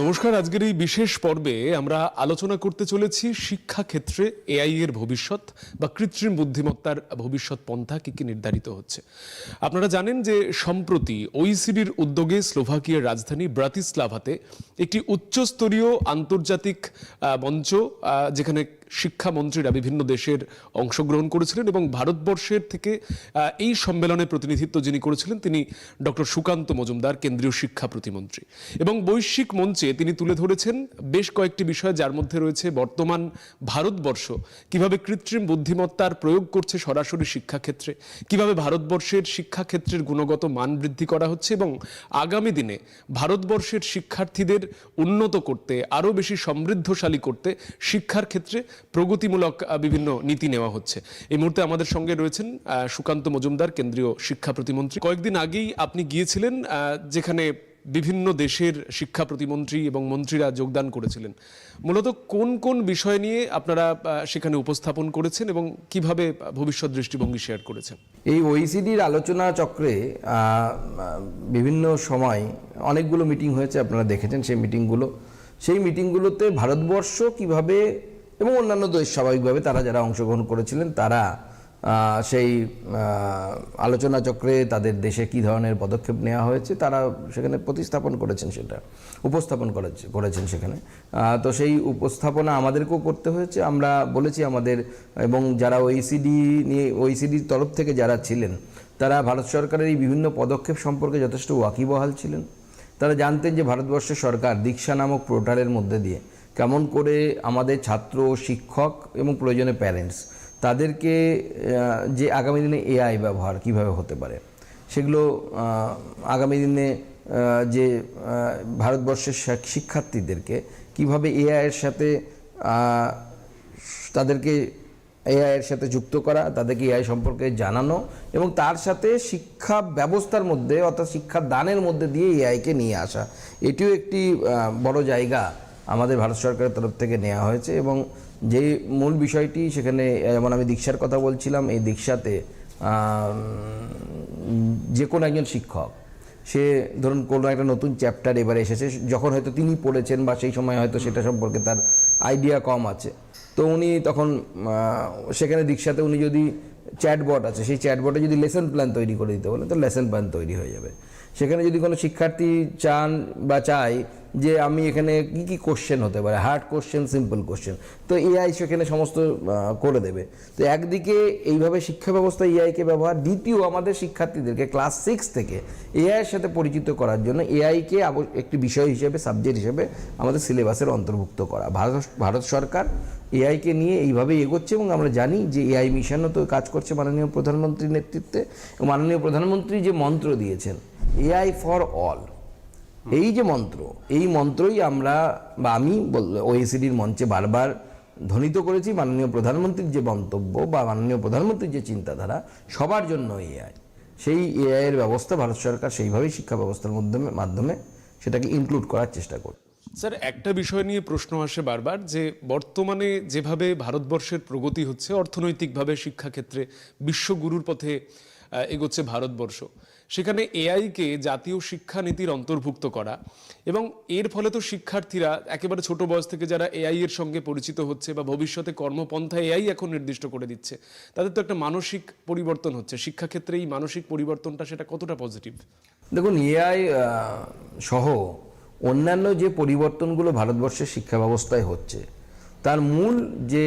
নমস্কার, আজকের এই বিশেষ পর্বে আমরা আলোচনা করতে চলেছি শিক্ষা ক্ষেত্রে এআই এর ভবিষ্যৎ বা কৃত্রিম বুদ্ধিমত্তার ভবিষ্যৎ পন্থা কি কি নির্ধারিত হচ্ছে। আপনারা জানেন যে সম্প্রতি ওইসিডির উদ্যোগে স্লোভাকিয়ার রাজধানী ব্রাতিস্লাভাতে একটি উচ্চস্তরীয় আন্তর্জাতিক মঞ্চ যেখানে শিক্ষামন্ত্রীরা বিভিন্ন দেশের অংশগ্রহণ করেছিলেন এবং ভারতবর্ষের থেকে এই সম্মেলনে প্রতিনিধিত্ব যিনি করেছিলেন তিনি ডক্টর সুকান্ত মজুমদার, কেন্দ্রীয় শিক্ষা প্রতিমন্ত্রী। এবং বৈশ্বিক মঞ্চে তিনি তুলে ধরেছেন বেশ কয়েকটি বিষয় যার মধ্যে রয়েছে বর্তমান ভারতবর্ষ, কীভাবে কৃত্রিম বুদ্ধিমত্তার প্রয়োগ করছে সরাসরি শিক্ষাক্ষেত্রে, কীভাবে ভারতবর্ষের শিক্ষাক্ষেত্রের গুণগত মান বৃদ্ধি করা হচ্ছে এবং আগামী দিনে ভারতবর্ষের শিক্ষার্থীদের উন্নত করতে, আরও বেশি সমৃদ্ধশালী করতে শিক্ষার ক্ষেত্রে প্রগতিমূলক বিভিন্ন নীতি নেওয়া হচ্ছে। এই মুহূর্তে আমাদের সঙ্গে রয়েছেন সুকান্ত মজুমদার, কেন্দ্রীয় শিক্ষা প্রতিমন্ত্রী। কয়েকদিন আগেই আপনি গিয়েছিলেন যেখানে বিভিন্ন দেশের শিক্ষা প্রতিমন্ত্রী এবং মন্ত্রীরা যোগদান করেছিলেন। মূলত কোন কোন বিষয় নিয়ে আপনারা সেখানে উপস্থাপন করেছেন এবং কীভাবে ভবিষ্যৎ দৃষ্টিভঙ্গি শেয়ার করেছেন? এই ওইসিডির আলোচনা চক্রে বিভিন্ন সময় অনেকগুলো মিটিং হয়েছে, আপনারা দেখেছেন সেই মিটিংগুলো। সেই মিটিংগুলোতে ভারতবর্ষ কীভাবে এবং অন্যান্য দেশ স্বাভাবিকভাবে তারা যারা অংশগ্রহণ করেছিলেন, তারা সেই আলোচনা চক্রে তাদের দেশে কি ধরনের পদক্ষেপ নেওয়া হয়েছে, তারা সেখানে প্রতিস্থাপন করেছেন সেটা, উপস্থাপন করেছে, করেছেন সেখানে। তো সেই উপস্থাপনা আমাদেরকেও করতে হয়েছে। আমরা বলেছি আমাদের, এবং যারা ওইসিডি নিয়ে ওইসিডির তরফ থেকে যারা ছিলেন, তারা ভারত সরকারের এই বিভিন্ন পদক্ষেপ সম্পর্কে যথেষ্ট ওয়াকিবহাল ছিলেন। তারা জানতেন যে ভারতবর্ষের সরকার দীক্ষা নামক পোর্টালের মধ্যে দিয়ে কেমন করে আমাদের ছাত্র, শিক্ষক এবং প্রয়োজনে প্যারেন্টস তাদেরকে যে আগামী দিনে এআই ব্যবহার কীভাবে হতে পারে, সেগুলো আগামী দিনে যে ভারতবর্ষের শিক্ষার্থীদেরকে কীভাবে এআই এর সাথে তাদেরকে এআই এর সাথে যুক্ত করা, তাদেরকে এআই সম্পর্কে জানানো এবং তার সাথে শিক্ষা ব্যবস্থার মধ্যে অর্থাৎ শিক্ষা দানের মধ্যে দিয়ে এআইকে নিয়ে আসা, এটিও একটি বড় জায়গা আমাদের ভারত সরকারের তরফ থেকে নেওয়া হয়েছে এবং যে মূল বিষয়টি সেখানে, যেমন আমি দীক্ষার কথা বলছিলাম, এই দীক্ষাতে যে কোনো একজন শিক্ষক, সে ধরুন কোনো একটা নতুন চ্যাপ্টার এবারে এসেছে, যখন হয়তো তিনি পড়েছেন বা সেই সময় হয়তো সেটা সম্পর্কে তার আইডিয়া কম আছে। তো উনি তখন সেখানে দীক্ষাতে উনি যদি চ্যাটবট আছে, সেই চ্যাটবটে যদি লেসন প্ল্যান তৈরি করে দিতে বলেন, তো লেসন প্ল্যান তৈরি হয়ে যাবে। সেখানে যদি কোনো শিক্ষার্থী চান বা চায় যে আমি এখানে কি কি কোশ্চেন হতে পারে? হার্ড কোশ্চেন সিম্পল কোশ্চেন তো এআই সেখানে সমস্ত করে দেবে। তো একদিকে এইভাবে শিক্ষা ব্যবস্থা এআইকে ব্যবহার, দ্বিতীয় আমাদের শিক্ষার্থীদেরকে ক্লাস সিক্স থেকে এআইয়ের সাথে পরিচিত করার জন্য এআইকে একটি বিষয় হিসেবে সাবজেক্ট হিসেবে আমাদের সিলেবাসের অন্তর্ভুক্ত করা। ভারত ভারত সরকার এআইকে নিয়ে এইভাবেই এগোচ্ছে এবং আমরা জানি যে এআই মিশনও তো কাজ করছে মাননীয় প্রধানমন্ত্রীর নেতৃত্বে। মাননীয় প্রধানমন্ত্রী যে মন্ত্র দিয়েছেন এআই ফর অল এই যে মন্ত্র, এই মন্ত্রই আমরা বা আমি ওএসিডির মঞ্চে বারবার ধ্বনিত করেছি, মাননীয় প্রধানমন্ত্রীর যে মন্তব্য বা মাননীয় প্রধানমন্ত্রীর যে চিন্তাধারা, সবার জন্য এআই সেই এআই এর ব্যবস্থা ভারত সরকার সেইভাবেই শিক্ষা ব্যবস্থার মাধ্যমে মাধ্যমে সেটাকে ইনক্লুড করার চেষ্টা করছে স্যার, একটা বিষয় নিয়ে প্রশ্ন আসে বারবার যে বর্তমানে যেভাবে ভারতবর্ষের প্রগতি হচ্ছে, অর্থনৈতিকভাবে শিক্ষাক্ষেত্রে বিশ্বগুরুর পথে এগোচ্ছে ভারতবর্ষ। সেখানে এআইকে জাতীয় শিক্ষানীতির অন্তর্ভুক্ত করা এবং এর ফলে তো শিক্ষার্থীরা একেবারে ছোট বয়স থেকে যারা এআই এর সঙ্গে পরিচিত হচ্ছে বা ভবিষ্যতে কর্মপন্থা এআই এখন নির্দিষ্ট করে দিচ্ছে, তাদের তো একটা মানসিক পরিবর্তন হচ্ছে। শিক্ষাক্ষেত্রে এই মানসিক পরিবর্তনটা সেটা কতটা পজিটিভ দেখুন এআই সহ অন্যান্য যে পরিবর্তনগুলো ভারতবর্ষের শিক্ষা ব্যবস্থায় হচ্ছে, তার মূল যে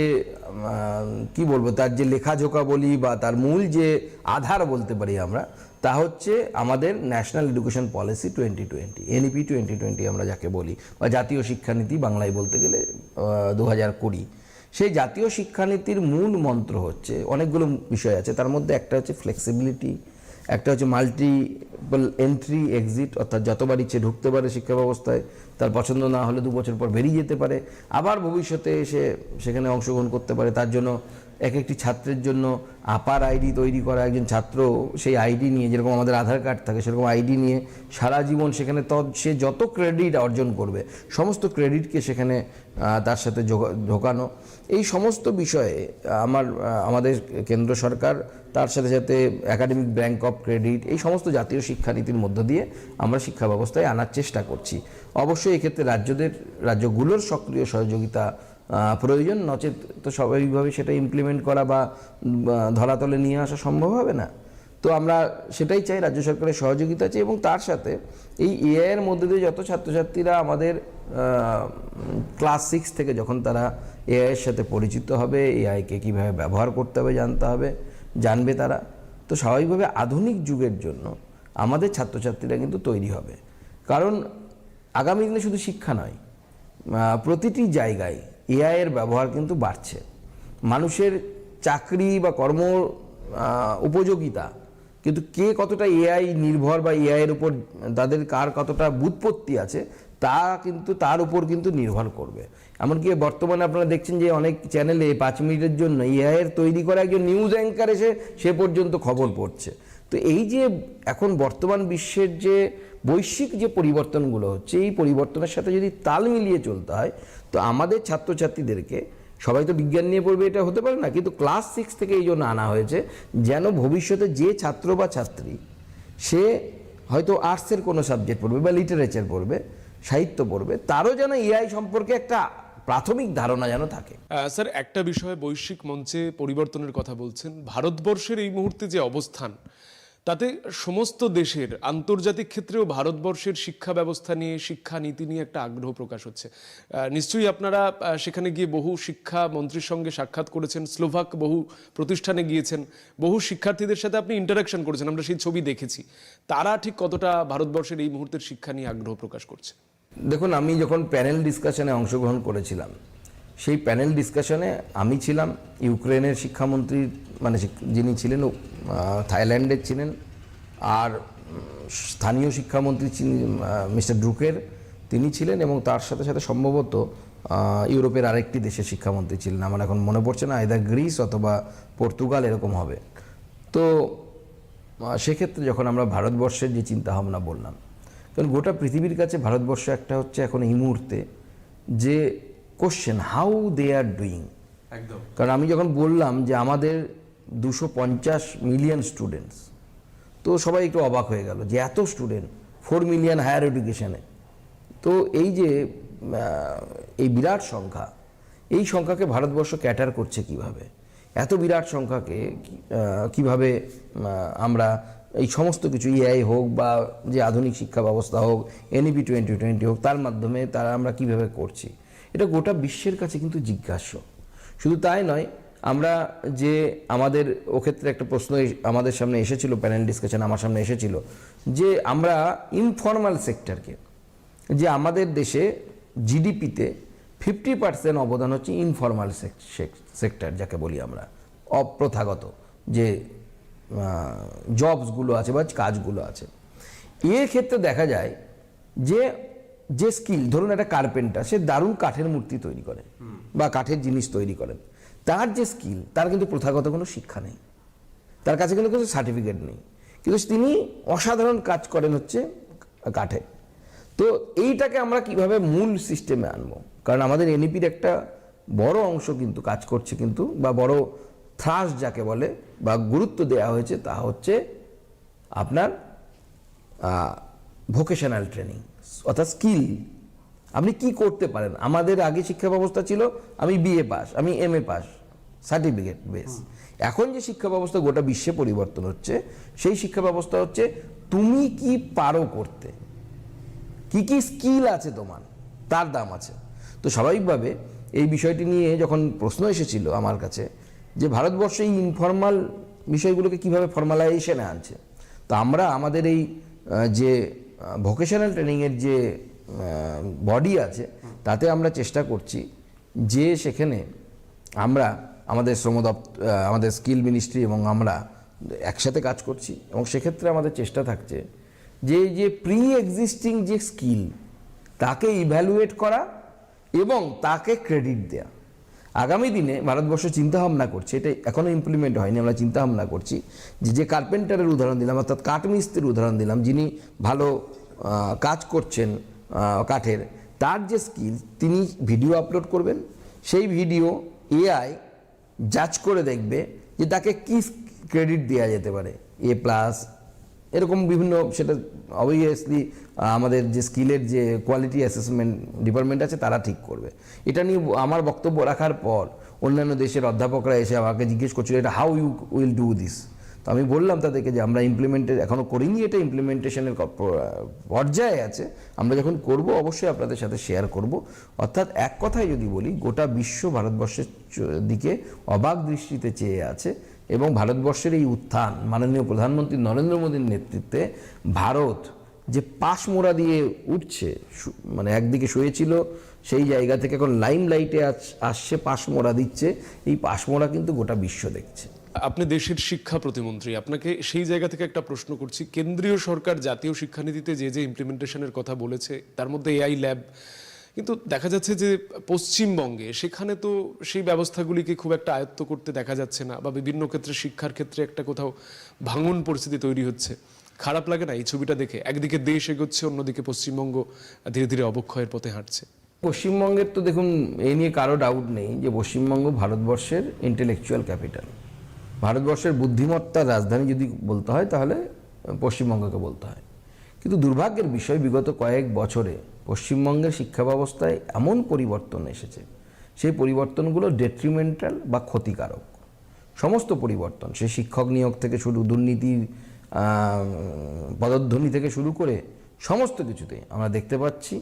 কি বলব, তার যে লেখাজোকা বলি বা তার মূল যে আধার বলতে পারি আমরা তা হচ্ছে আমাদের National Education Policy twenty twenty NEP twenty twenty আমরা যাকে বলি, বা জাতীয় শিক্ষানীতি বাংলায় বলতে গেলে দু হাজার কুড়ি। সেই জাতীয় শিক্ষানীতির মূল মন্ত্র হচ্ছে, অনেকগুলো বিষয় আছে, তার মধ্যে একটা হচ্ছে ফ্লেক্সিবিলিটি একটা হচ্ছে মাল্টিপল এন্ট্রি এক্সিট অর্থাৎ যতবার ইচ্ছে ঢুকতে পারে শিক্ষা ব্যবস্থায়, তার পছন্দ না হলে দু বছর পর বেরিয়ে যেতে পারে। আবার ভবিষ্যতে এসে সেখানে অংশগ্রহণ করতে পারে, তার জন্য এক একটি ছাত্রের জন্য আপার আইডি তৈরি করা একজন ছাত্র, সেই আইডি নিয়ে যেরকম আমাদের আধার কার্ড থাকে, সেরকম আইডি নিয়ে সারা জীবন সেখানে তদ, সে যত ক্রেডিট অর্জন করবে, সমস্ত ক্রেডিটকে সেখানে তার সাথে ঢোকানো। এই সমস্ত বিষয়ে, আমার, আমাদের কেন্দ্র সরকার, তার সাথে সাথে একাডেমিক ব্যাংক অফ ক্রেডিট এই সমস্ত জাতীয় শিক্ষানীতির মধ্য দিয়ে আমরা শিক্ষা ব্যবস্থায় আনার চেষ্টা করছি। অবশ্যই এক্ষেত্রে রাজ্যদের, রাজ্যগুলোর সক্রিয় সহযোগিতা প্রয়োজন, নচেত তো স্বাভাবিকভাবে সেটা ইমপ্লিমেন্ট করা বা ধরাতলে নিয়ে আসা সম্ভব হবে না। তো আমরা সেটাই চাই, রাজ্য সরকারের সহযোগিতা চাই এবং তার সাথে এই এআইয়ের মধ্যে দিয়ে যত ছাত্রছাত্রীরা আমাদের ক্লাস সিক্স থেকে যখন তারা এআইয়ের সাথে পরিচিত হবে এআইকে কীভাবে ব্যবহার করতে হবে, জানতে হবে, জানবে তারা। তো স্বাভাবিকভাবে আধুনিক যুগের জন্য আমাদের ছাত্রছাত্রীরা কিন্তু তৈরি হবে। কারণ আগামী দিনে শুধু শিক্ষা নয় প্রতিটি জায়গায় এআই এর ব্যবহার কিন্তু বাড়ছে। মানুষের চাকরি বা কর্ম উপযোগিতা, কিন্তু কে কতটা এআই নির্ভর বা এআইয়ের উপর, তাদের কার কতটা বুৎপত্তি আছে, তা কিন্তু, তার উপর কিন্তু নির্ভর করবে। এমনকি বর্তমানে আপনারা দেখছেন যে অনেক চ্যানেলে পাঁচ মিনিটের জন্য এআইয়ের তৈরি করা একজন নিউজ অ্যাঙ্কার এসে সে পর্যন্ত খবর পড়ছে। তো এই যে এখন বর্তমান বিশ্বের যে বৈশ্বিক যে পরিবর্তনগুলো হচ্ছে, এই পরিবর্তনের সাথে যদি তাল মিলিয়ে চলতে হয় তো আমাদের ছাত্রছাত্রীদেরকে, সবাই তো বিজ্ঞান নিয়ে পড়বে, এটা হতে পারে না, কিন্তু ক্লাস সিক্স থেকে এই জন্য আনা হয়েছে, যেন ভবিষ্যতে যে ছাত্র বা ছাত্রী, সে হয়তো আর্টসের কোনো সাবজেক্ট পড়বে বা লিটারেচার পড়বে, সাহিত্য পড়বে, তারও যেন এআই সম্পর্কে একটা প্রাথমিক ধারণা যেন থাকে। স্যার, একটা বিষয়ে বৈশ্বিক মঞ্চে পরিবর্তনের কথা বলছেন। ভারতবর্ষের এই মুহূর্তে যে অবস্থান তাতে সমস্ত দেশের আন্তর্জাতিক ক্ষেত্রেও ভারতবর্ষের শিক্ষা ব্যবস্থা নিয়ে, শিক্ষা নীতি নিয়ে একটা আগ্রহ প্রকাশ হচ্ছে। নিশ্চয়ই আপনারা সেখানে গিয়ে বহু শিক্ষা মন্ত্রীর সঙ্গে সাক্ষাৎ করেছেন, স্লোভাক বহু প্রতিষ্ঠানে গিয়েছেন, বহু শিক্ষার্থীদের সাথে আপনি ইন্টারাকশন করেছেন, আমরা সেই ছবি দেখেছি। তারা ঠিক কতটা ভারতবর্ষের এই মুহূর্তের শিক্ষা নিয়ে আগ্রহ প্রকাশ করছে? দেখুন, আমি যখন প্যানেল ডিসকাশনে অংশগ্রহণ করেছিলাম, সেই প্যানেল ডিসকাশনে আমি ছিলাম, ইউক্রেনের শিক্ষামন্ত্রী মানে যিনি ছিলেন থাইল্যান্ডের ছিলেন আর স্থানীয় শিক্ষামন্ত্রী মিস্টার ড্রুকের তিনি ছিলেন এবং তার সাথে সাথে সম্ভবত ইউরোপের আরেকটি দেশের শিক্ষামন্ত্রী ছিলেন। আমার এখন মনে পড়ছে না আইদার গ্রিস অথবা পর্তুগাল এরকম হবে। তো সেক্ষেত্রে যখন আমরা ভারতবর্ষের যে চিন্তাভাবনা বললাম কারণ গোটা পৃথিবীর কাছে ভারতবর্ষ একটা হচ্ছে এখন এই মুহূর্তে যে question how they are doing একদম। কারণ আমি যখন বললাম যে আমাদের দুশো পঞ্চাশ মিলিয়ন স্টুডেন্টস তো সবাই একটু অবাক হয়ে গেল যে এত স্টুডেন্ট ফোর মিলিয়ন হায়ার এডুকেশনে তো এই যে এই বিরাট সংখ্যা, এই সংখ্যাকে ভারতবর্ষ ক্যাটার করছে কীভাবে? এত বিরাট সংখ্যাকে কীভাবে আমরা এই সমস্ত কিছু ইআই হোক বা যে আধুনিক শিক্ষা ব্যবস্থা হোক এনইপি টোয়েন্টি টোয়েন্টি হোক, তার মাধ্যমে তারা আমরা কীভাবে করছি? এটা গোটা বিশ্বের কাছে কিন্তু জিজ্ঞাস্য। শুধু তাই নয় আমরা যে আমাদের, ও ক্ষেত্রে একটা প্রশ্ন আমাদের সামনে এসেছিল প্যানেল ডিসকাশন আমার সামনে এসেছিল, যে আমরা ইনফর্মাল সেক্টরকে যে আমাদের দেশে জিডিপিতে ফিফটি পার্সেন্ট অবদান হচ্ছে ইনফর্মাল সেক্টর যাকে বলি আমরা, অপ্রথাগত যে জবসগুলো আছে বা কাজগুলো আছে। এর ক্ষেত্রে দেখা যায় যে যে স্কিল ধরুন একটা কার্পেন্টার সে দারুণ কাঠের মূর্তি তৈরি করে, বা কাঠের জিনিস তৈরি করেন তার যে স্কিল তার কিন্তু প্রথাগত কোনো শিক্ষা নেই। তার কাছে কিন্তু কিছু সার্টিফিকেট নেই। কিন্তু তিনি অসাধারণ কাজ করেন হচ্ছে কাঠে। তো এইটাকে আমরা কীভাবে মূল সিস্টেমে আনব? কারণ আমাদের এনইপির একটা বড় অংশ কিন্তু কাজ করছে কিন্তু, বা বড় থ্রাস যাকে বলে, বা গুরুত্ব দেওয়া হয়েছে তা হচ্ছে আপনার ভোকেশনাল ট্রেনিং অর্থাৎ স্কিল আপনি কি করতে পারেন? আমাদের আগে শিক্ষা ব্যবস্থা ছিল, আমি বিএ পাস আমি M A pass certificate base. এখন যে শিক্ষা ব্যবস্থা গোটা বিশ্বে পরিবর্তন হচ্ছে সেই শিক্ষা ব্যবস্থা হচ্ছে তুমি কি পারো করতে? কি কি স্কিল আছে তোমার? তার দাম আছে। তো স্বাভাবিকভাবে এই বিষয়টি নিয়ে যখন প্রশ্ন এসেছিল আমার কাছে যে ভারতবর্ষ এই ইনফর্মাল বিষয়গুলোকে কীভাবে ফর্মালাইজেশনে আনছে তো আমরা আমাদের এই যে ভোকেশনাল ট্রেনিংয়ের যে বডি আছে তাতে আমরা চেষ্টা করছি যে সেখানে আমরা আমাদের শ্রম আমাদের স্কিল মিনিস্ট্রি এবং আমরা একসাথে কাজ করছি এবং সেক্ষেত্রে আমাদের চেষ্টা থাকছে যে যে প্রি এক্সিস্টিং যে স্কিল, তাকে ইভ্যালুয়েট করা এবং তাকে ক্রেডিট দেয়া। আগামী দিনে ভারতবর্ষ চিন্তাভাবনা করছে, এটা এখনও ইমপ্লিমেন্ট হয়নি, আমরা চিন্তাভাবনা করছি যে যে কার্পেন্টারের উদাহরণ দিলাম, অর্থাৎ কাঠমিস্ত্রির উদাহরণ দিলাম, যিনি ভালো কাজ করছেন কাঠের, তার যে স্কিল, তিনি ভিডিও আপলোড করবেন। সেই ভিডিও এআই জাজ করে দেখবে যে তাকে কি ক্রেডিট দেওয়া যেতে পারে এ প্লাস এরকম বিভিন্ন সেটা অবভিয়াসলি আমাদের যে স্কিলের যে কোয়ালিটি অ্যাসেসমেন্ট ডিপার্টমেন্ট আছে তারা ঠিক করবে। এটা নিয়ে আমার বক্তব্য রাখার পর অন্যান্য দেশের অধ্যাপকরা এসে আমাকে জিজ্ঞেস করছিল, এটা how you will do this তো আমি বললাম তাদেরকে যে আমরা ইমপ্লিমেন্টে এখনও করিনি এটা ইমপ্লিমেন্টেশনের পর্যায়ে আছে। আমরা যখন করব, অবশ্যই আপনাদের সাথে শেয়ার করব। অর্থাৎ এক কথায় যদি বলি, গোটা বিশ্ব ভারতবর্ষের দিকে অবাক দৃষ্টিতে চেয়ে আছে এবং ভারতবর্ষের এই উত্থান, মাননীয় প্রধানমন্ত্রী নরেন্দ্র মোদীর নেতৃত্বে ভারত যে পাশমোড়া দিয়ে উঠছে মানে একদিকে শুয়েছিল, সেই জায়গা থেকে এখন লাইম লাইটে আসছে পাশ মোড়া দিচ্ছে। এই পাশমোড়া কিন্তু গোটা বিশ্ব দেখছে। আপনি দেশের শিক্ষা প্রতিমন্ত্রী, আপনাকে সেই জায়গা থেকে একটা প্রশ্ন করছি। কেন্দ্রীয় সরকার জাতীয় শিক্ষানীতিতে যে যে ইমপ্লিমেন্টেশনের কথা বলেছে, তার মধ্যে এআই ল্যাব কিন্তু দেখা যাচ্ছে যে পশ্চিমবঙ্গে সেখানে তো সেই ব্যবস্থাগুলিকে খুব একটা আয়ত্ত করতে দেখা যাচ্ছে না বা বিভিন্ন ক্ষেত্রে শিক্ষার ক্ষেত্রে একটা কোথাও ভাঙন পরিস্থিতি তৈরি হচ্ছে। খারাপ লাগে না এই ছবিটা দেখে? একদিকে দেশ এগোচ্ছে, অন্যদিকে পশ্চিমবঙ্গ ধীরে ধীরে অবক্ষয়ের পথে হাঁটছে। পশ্চিমবঙ্গের তো দেখুন এই নিয়ে কারও ডাউট নেই যে পশ্চিমবঙ্গ ভারতবর্ষের ইন্টেলেকচুয়াল ক্যাপিটাল ভারতবর্ষের বুদ্ধিমত্তার রাজধানী যদি বলতে হয়, তাহলে পশ্চিমবঙ্গকে বলতে হয়। কিন্তু দুর্ভাগ্যের বিষয়, বিগত কয়েক বছরে পশ্চিমবঙ্গের শিক্ষা ব্যবস্থায় এমন পরিবর্তন এসেছে। সেই পরিবর্তনগুলো ডেট্রিমেন্টাল বা ক্ষতিকারক। সমস্ত পরিবর্তন সে শিক্ষক নিয়োগ থেকে শুরু দুর্নীতির পদধ্বনি থেকে শুরু করে সমস্ত কিছুতে আমরা দেখতে পাচ্ছি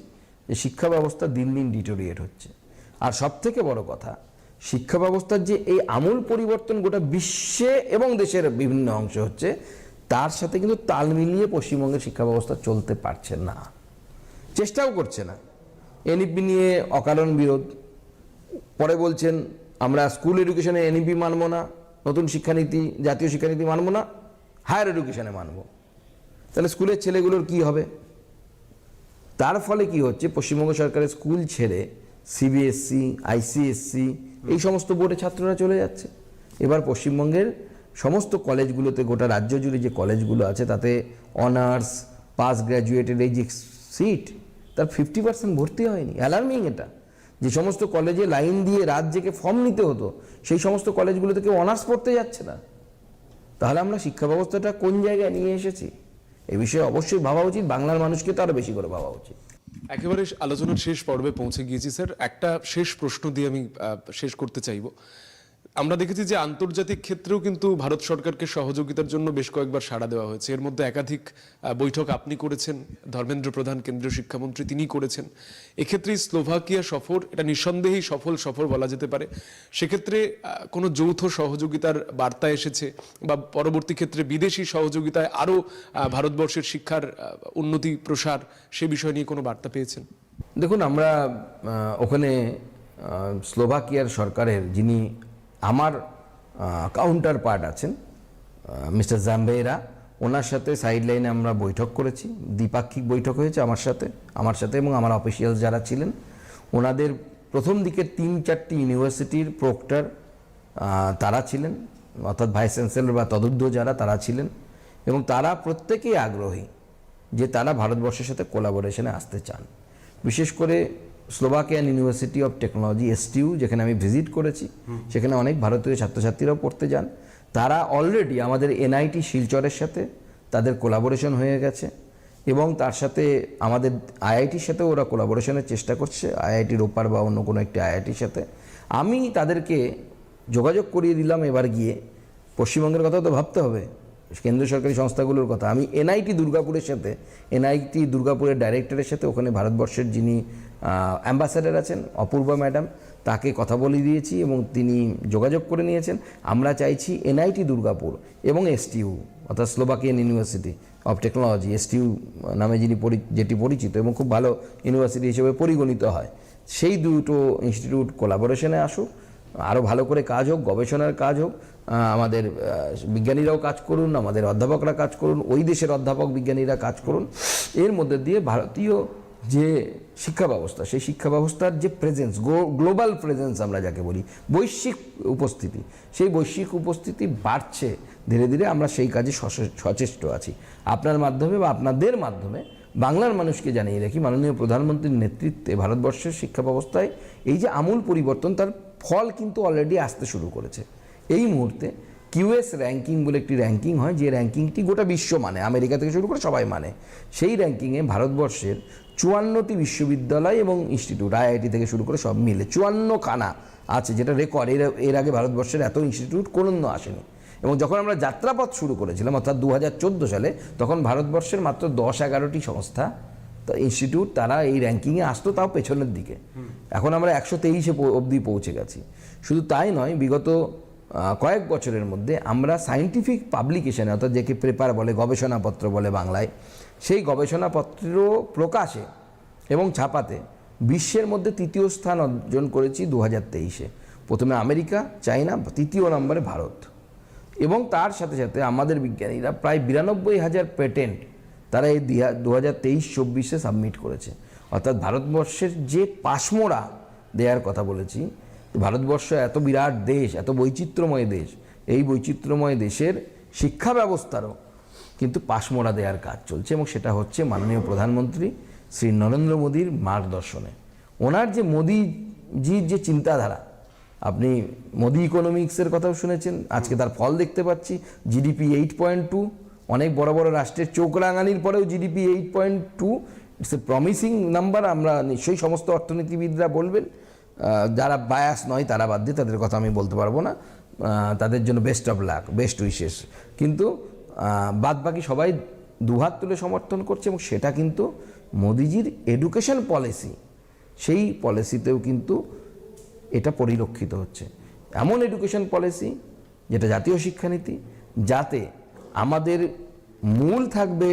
যে শিক্ষা ব্যবস্থা দিন দিন ডিটোরিয়েট হচ্ছে। আর সব থেকে বড় কথা শিক্ষা ব্যবস্থার যে এই আমূল পরিবর্তন গোটা বিশ্বে এবং দেশের বিভিন্ন অংশ হচ্ছে, তার সাথে কিন্তু তাল মিলিয়ে পশ্চিমবঙ্গের শিক্ষা ব্যবস্থা চলতে পারছে না। চেষ্টাও করছে না। এনইপি নিয়ে অকারণ বিরোধ। পরে বলছেন, আমরা স্কুল এডুকেশনে এনইপি মানবো না, নতুন শিক্ষানীতি, জাতীয় শিক্ষানীতি মানবো না হায়ার এডুকেশনে মানবো। তাহলে স্কুলের ছেলেগুলোর কি হবে? তার ফলে কি হচ্ছে, পশ্চিমবঙ্গ সরকারের স্কুল ছেড়ে সিবিএসসি আইসিএসসি এই সমস্ত বোর্ডে ছাত্ররা চলে যাচ্ছে। এবার পশ্চিমবঙ্গের সমস্ত কলেজগুলোতে গোটা রাজ্য জুড়ে যে কলেজগুলো আছে, তাতে অনার্স, পাস গ্র্যাজুয়েটেড এই যে সিট, তার ফিফটি পার্সেন্ট ভর্তি হয়নি। অ্যালার্মিং এটা। যে সমস্ত কলেজে লাইন দিয়ে রাত জেগে ফর্ম নিতে হতো, সেই সমস্ত কলেজগুলোতে কেউ অনার্স পড়তে যাচ্ছে না। তাহলে আমরা শিক্ষা ব্যবস্থাটা কোন জায়গায় নিয়ে এসেছি? এ বিষয়ে অবশ্যই ভাবা উচিত। বাংলার মানুষকে তো আরও বেশি করে ভাবা উচিত। একেবারে আলোচনার শেষ পর্বে পৌঁছে গিয়েছি, স্যার। একটা শেষ প্রশ্ন দিয়ে আমি শেষ করতে চাইব। আমরা দেখেছি যে আন্তর্জাতিক ক্ষেত্রেও কিন্তু ভারত সরকারকে সহযোগিতার জন্য বেশ কয়েকবার সাড়া দেওয়া হয়েছে। এর মধ্যে একাধিক বৈঠক আপনি করেছেন, ধর্মেন্দ্র প্রধান, কেন্দ্রীয় শিক্ষামন্ত্রী তিনি করেছেন। এক্ষেত্রে স্লোভাকিয়া সফর, এটা নিঃসন্দেহেই সফল সফর বলা যেতে পারে। সেক্ষেত্রে কোনো যৌথ সহযোগিতার বার্তা এসেছে বা পরবর্তী ক্ষেত্রে বিদেশি সহযোগিতায় আরও ভারতবর্ষের শিক্ষার উন্নতি, প্রসার সে বিষয় নিয়ে কোনো বার্তা পেয়েছেন? দেখুন, আমরা ওখানে স্লোভাকিয়ার সরকারের যিনি আমার কাউন্টার পার্ট আছেন মিস্টার জাম্বেরা ওনার সাথে সাইড লাইনে আমরা বৈঠক করেছি, দ্বিপাক্ষিক বৈঠক হয়েছে আমার সাথে আমার সাথে এবং আমার অফিসিয়ালস যারা ছিলেন। ওনাদের প্রথম দিকের তিন চারটি ইউনিভার্সিটির প্রক্টর তারা ছিলেন, অর্থাৎ ভাইস চ্যান্সেলর বা তদুর্ধ যারা, তারা ছিলেন এবং তারা প্রত্যেকেই আগ্রহী যে তারা ভারতবর্ষের সাথে কোলাবোরেশনে আসতে চান। বিশেষ করে Slovakian University of Technology STU যেখানে আমি ভিজিট করেছি, সেখানে অনেক ভারতীয় ছাত্রছাত্রীরাও পড়তে যান। তারা অলরেডি আমাদের এনআইটি শিলচরের সাথে তাদের কোলাবোরেশন হয়ে গেছে এবং তার সাথে আমাদের আইআইটির সাথেও ওরা কোলাবোরেশনের চেষ্টা করছে আইআইটি রোপার বা অন্য কোনো একটি আইআইটির সাথে। আমি তাদেরকে যোগাযোগ করিয়ে দিলাম এবার গিয়ে। পশ্চিমবঙ্গের কথা তো ভাবতে হবে। কেন্দ্রীয় সরকারি সংস্থাগুলোর কথা। আমি এনআইটি দুর্গাপুরের সাথে, এনআইটি দুর্গাপুরের ডাইরেক্টরের সাথে ওখানে ভারতবর্ষের যিনি অ্যাম্বাসাডার আছেন, অপূর্বা ম্যাডাম, তাকে কথা বলে দিয়েছি এবং তিনি যোগাযোগ করে নিয়েছেন। আমরা চাইছি এনআইটি দুর্গাপুর এবং এসটিইউ অর্থাৎ Slovakian University of Technology STU নামে যিনি পরি- যেটি পরিচিত এবং খুব ভালো ইউনিভার্সিটি হিসেবে পরিগণিত হয়। সেই দুটো ইনস্টিটিউট কোলাবোরেশনে আসুক আরও ভালো করে কাজ হোক, গবেষণার কাজ হোক আমাদের বিজ্ঞানীরাও কাজ করুন, আমাদের অধ্যাপকরা কাজ করুন, ওই দেশের অধ্যাপক বিজ্ঞানীরা কাজ করুন। এর মধ্যে দিয়ে ভারতীয় যে শিক্ষা ব্যবস্থা, সেই শিক্ষা ব্যবস্থার যে প্রেজেন্স গ্লোবাল প্রেজেন্স আমরা যাকে বলি, বৈশ্বিক উপস্থিতি, সেই বৈশ্বিক উপস্থিতি বাড়ছে। ধীরে ধীরে আমরা সেই কাজে সচেষ্ট আছি। আপনার মাধ্যমে বা আপনাদের মাধ্যমে বাংলার মানুষকে জানিয়ে রাখি, মাননীয় প্রধানমন্ত্রীর নেতৃত্বে ভারতবর্ষের শিক্ষা ব্যবস্থায় এই যে আমূল পরিবর্তন, তার ফল কিন্তু অলরেডি আসতে শুরু করেছে। এই মুহূর্তে কিউএস র্যাঙ্কিং বলে একটি র্যাঙ্কিং হয়, যে র্যাঙ্কিংটি গোটা বিশ্ব মানে আমেরিকা থেকে শুরু করে সবাই মানে। সেই র্যাঙ্কিংয়ে ভারতবর্ষের চুয়ান্নটি বিশ্ববিদ্যালয় এবং ইনস্টিটিউট আইআইটি থেকে শুরু করে সব মিলে চুয়ান্ন খানা আছে, যেটা রেকর্ড এর এর আগে ভারতবর্ষের এত ইনস্টিটিউট কোনো আসেনি। এবং যখন আমরা যাত্রাপথ শুরু করেছিলাম, অর্থাৎ দু হাজার চোদ্দ সালে, তখন ভারতবর্ষের মাত্র দশ এগারোটি সংস্থা তো ইনস্টিটিউট তারা এই র্যাঙ্কিংয়ে আসতো তাও পেছনের দিকে। এখন আমরা একশো তেইশে অবধি পৌঁছে গেছি। শুধু তাই নয় বিগত কয়েক বছরের মধ্যে আমরা সায়েন্টিফিক পাবলিকেশনে অর্থাৎ যাকে পেপার বলে গবেষণাপত্র বলে বাংলায় সেই গবেষণাপত্র প্রকাশে এবং ছাপাতে বিশ্বের মধ্যে তৃতীয় স্থান অর্জন করেছি দু হাজার তেইশে। প্রথমে আমেরিকা চাইনা তৃতীয় নম্বরে ভারত। এবং তার সাথে সাথে আমাদের বিজ্ঞানীরা প্রায় বিরানব্বই হাজার পেটেন্ট তারা এই দু হাজার তেইশ, চব্বিশে সাবমিট করেছে। অর্থাৎ ভারতবর্ষের যে পাশমোড়া দেওয়ার কথা বলেছি, ভারতবর্ষ এত বিরাট দেশ, এত বৈচিত্র্যময় দেশ, এই বৈচিত্র্যময় দেশের শিক্ষা ব্যবস্থারও কিন্তু পাশমোড়া দেওয়ার কাজ চলছে এবং সেটা হচ্ছে মাননীয় প্রধানমন্ত্রী শ্রী নরেন্দ্র মোদীর মার্গদর্শনে। ওনার যে মোদিজির যে চিন্তাধারা, আপনি মোদি ইকোনমিক্সের কথাও শুনেছেন, আজকে তার ফল দেখতে পাচ্ছি জিডিপি এইট পয়েন্ট টু অনেক বড় বড় রাষ্ট্রের চোখ রাঙানির পরেও GDP eight point two it's a promising number আমরা নিশ্চয়ই সমস্ত অর্থনীতিবিদরা বলবেন। যারা বায়াস নয়, তারা বাদ দিয়ে তাদের কথা আমি বলতে পারব না। তাদের জন্য best of luck best wishes কিন্তু বাদ বাকি সবাই দুহাত তুলে সমর্থন করছে এবং সেটা কিন্তু মোদিজির এডুকেশন পলিসি সেই পলিসিতেও কিন্তু এটা পরিলক্ষিত হচ্ছে। এমন এডুকেশন পলিসি যেটা জাতীয় শিক্ষানীতি, যাতে আমাদের মূল থাকবে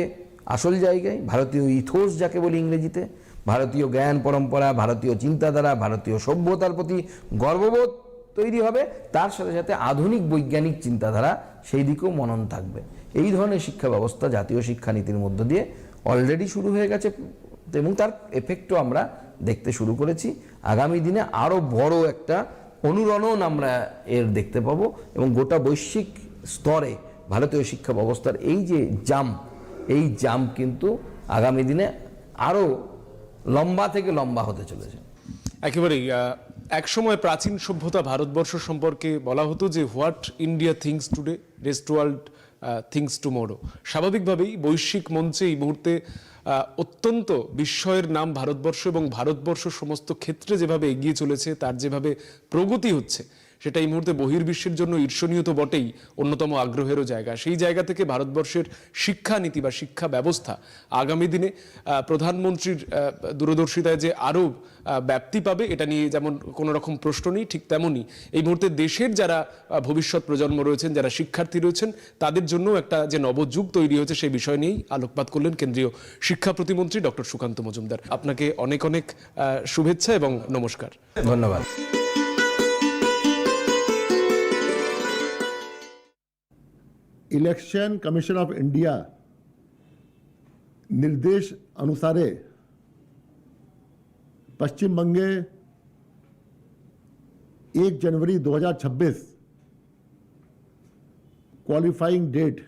আসল জায়গায় ভারতীয় ইথোস যাকে বলি ইংরেজিতে, ভারতীয় জ্ঞান পরম্পরা, ভারতীয় চিন্তাধারা, ভারতীয় সভ্যতার প্রতি গর্ববোধ তৈরি হবে, তার সাথে সাথে আধুনিক বৈজ্ঞানিক চিন্তাধারা সেই দিকেও মনন থাকবে। এই ধরনের শিক্ষা ব্যবস্থা জাতীয় শিক্ষানীতির মধ্য দিয়ে অলরেডি শুরু হয়ে গেছে এবং তার এফেক্টও আমরা দেখতে শুরু করেছি। আগামী দিনে আরও বড় একটা অনুরণন আমরা এর দেখতে পাবো এবং গোটা বৈশ্বিক স্তরে ভারতীয় শিক্ষা ব্যবস্থার এই যে জাম এই জাম কিন্তু আগামী দিনে আরও লম্বা থেকে লম্বা হতে চলেছে। একেবারেই একসময় প্রাচীন সভ্যতা ভারতবর্ষ সম্পর্কে বলা হতো যে, what India thinks today, rest world thinks tomorrow. স্বাভাবিকভাবেই বৈশ্বিক মঞ্চে এই মুহূর্তে অত্যন্ত বিস্ময়ের নাম ভারতবর্ষ এবং ভারতবর্ষ সমস্ত ক্ষেত্রে যেভাবে এগিয়ে চলেছে, তার যেভাবে প্রগতি হচ্ছে সেটা এই মুহূর্তে বহির্বিশ্বের জন্য ঈর্ষণীয় তো বটেই, অন্যতম আগ্রহেরও জায়গা। সেই জায়গা থেকে ভারতবর্ষের শিক্ষানীতি বা শিক্ষা ব্যবস্থা আগামী দিনে প্রধানমন্ত্রীর দূরদর্শিতায় যে আরও ব্যাপ্তি পাবে, এটা নিয়ে যেমন কোনো রকম প্রশ্ন নেই, ঠিক তেমনই এই মুহূর্তে দেশের যারা ভবিষ্যৎ প্রজন্ম রয়েছেন, যারা শিক্ষার্থী রয়েছেন, তাদের জন্য একটা যে নবযুগ তৈরি হয়েছে সেই বিষয় নিয়েই আলোকপাত করলেন কেন্দ্রীয় শিক্ষা প্রতিমন্ত্রী ডক্টর সুকান্ত মজুমদার। আপনাকে অনেক অনেক শুভেচ্ছা এবং নমস্কার। ধন্যবাদ। इलेक्शन कमीशन ऑफ़ इंडिया निर्देश अनुसारे पश्चिम बंगे एक जनवरी 2026 क्वालिफाइंग डेट